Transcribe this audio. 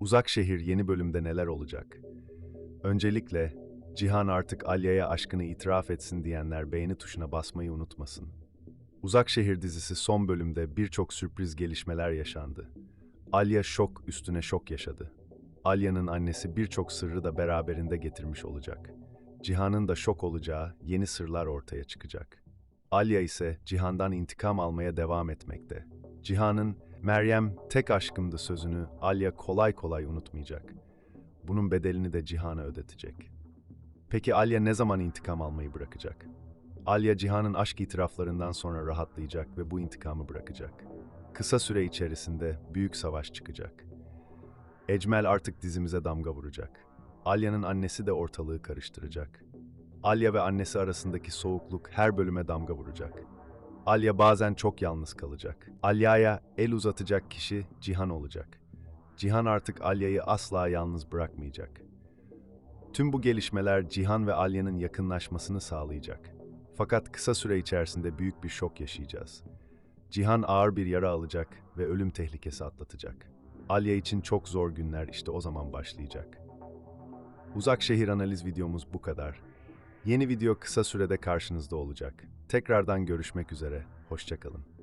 Uzak şehir yeni bölümde neler olacak? Öncelikle Cihan artık Alya'ya aşkını itiraf etsin diyenler beğeni tuşuna basmayı unutmasın. Uzak Şehir dizisi son bölümde birçok sürpriz gelişmeler yaşandı. Alya şok üstüne şok yaşadı. Alya'nın annesi birçok sırrı da beraberinde getirmiş olacak. Cihan'ın da şok olacağı yeni sırlar ortaya çıkacak. Alya ise Cihan'dan intikam almaya devam etmekte. Cihan'ın Meryem tek aşkımdı sözünü Alya kolay kolay unutmayacak. Bunun bedelini de Cihan'a ödetecek. Peki Alya ne zaman intikam almayı bırakacak? Alya Cihan'ın aşk itiraflarından sonra rahatlayacak ve bu intikamı bırakacak. Kısa süre içerisinde büyük savaş çıkacak. Ecmel artık dizimize damga vuracak. Alya'nın annesi de ortalığı karıştıracak. Alya ve annesi arasındaki soğukluk her bölüme damga vuracak. Alya bazen çok yalnız kalacak. Alya'ya el uzatacak kişi Cihan olacak. Cihan artık Alya'yı asla yalnız bırakmayacak. Tüm bu gelişmeler Cihan ve Alya'nın yakınlaşmasını sağlayacak. Fakat kısa süre içerisinde büyük bir şok yaşayacağız. Cihan ağır bir yara alacak ve ölüm tehlikesi atlatacak. Alya için çok zor günler işte o zaman başlayacak. Uzak şehir analiz videomuz bu kadar. Yeni video kısa sürede karşınızda olacak. Tekrardan görüşmek üzere. Hoşçakalın.